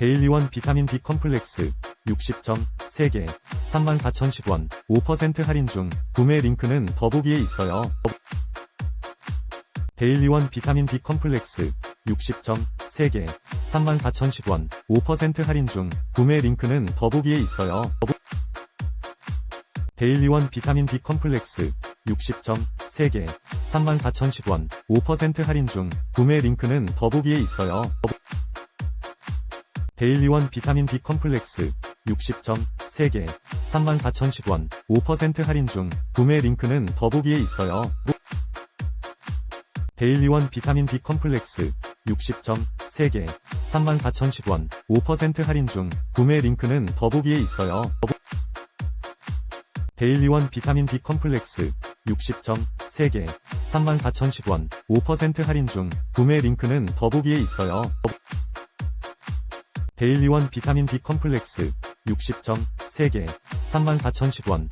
데일리원 비타민 B 컴플렉스 60점 3개 34,010원 5% 할인 중 구매 링크는 더보기에 있어요. 데일리원 비타민 B 컴플렉스 60점 3개 34,010원 5% 할인 중 구매 링크는 더보기에 있어요. 데일리원 비타민 B 컴플렉스 60점 3개 34,010원 5% 할인 중 구매 링크는 더보기에 있어요. 데일리원 비타민 B 컴플렉스 60점 3개 34,010원 5% 할인 중 구매 링크는 더보기에 있어요. 데일리원 비타민 B 컴플렉스 60점 3개 34,010원 5% 할인 중 구매 링크는 더보기에 있어요. 데일리원 비타민 B 컴플렉스 60점 3개 34,010원 5% 할인 중 구매 링크는 더보기에 있어요. 데일리원 비타민 B 컴플렉스 60점 3개 34,010원